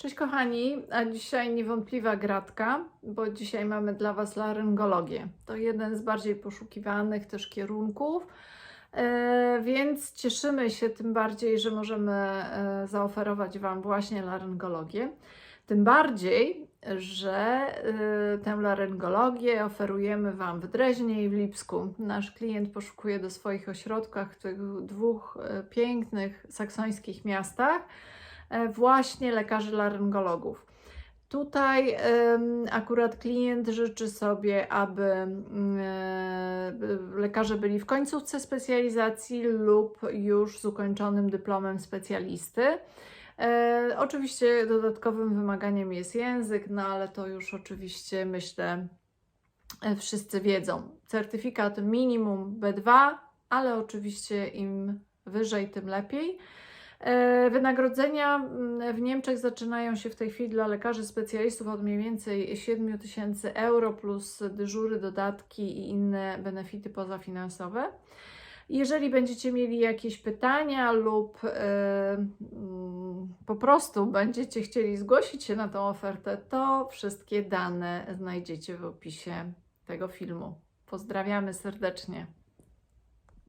Cześć kochani, a dzisiaj niewątpliwa gratka, bo dzisiaj mamy dla Was laryngologię. To jeden z bardziej poszukiwanych też kierunków, e, więc cieszymy się tym bardziej, że możemy e, zaoferować Wam właśnie laryngologię. Tym bardziej, że e, tę laryngologię oferujemy Wam w Dreźnie i w Lipsku. Nasz klient poszukuje do swoich ośrodkach w tych dwóch pięknych saksońskich miastach właśnie lekarzy laryngologów. Tutaj akurat klient życzy sobie, aby mm, e, lekarze byli w końcówce specjalizacji lub już z ukończonym dyplomem specjalisty. E, oczywiście dodatkowym wymaganiem jest język, no ale to już oczywiście myślę e, wszyscy wiedzą. Certyfikat minimum B2, ale oczywiście im wyżej, tym lepiej. E, Wynagrodzenia mm, w Niemczech zaczynają się w tej chwili dla lekarzy specjalistów od mniej więcej 7 tysięcy euro plus dyżury, dodatki i inne benefity pozafinansowe. Jeżeli będziecie mieli jakieś pytania lub mm, po prostu będziecie chcieli zgłosić się na tą ofertę, to wszystkie dane znajdziecie w opisie tego filmu. Pozdrawiamy serdecznie.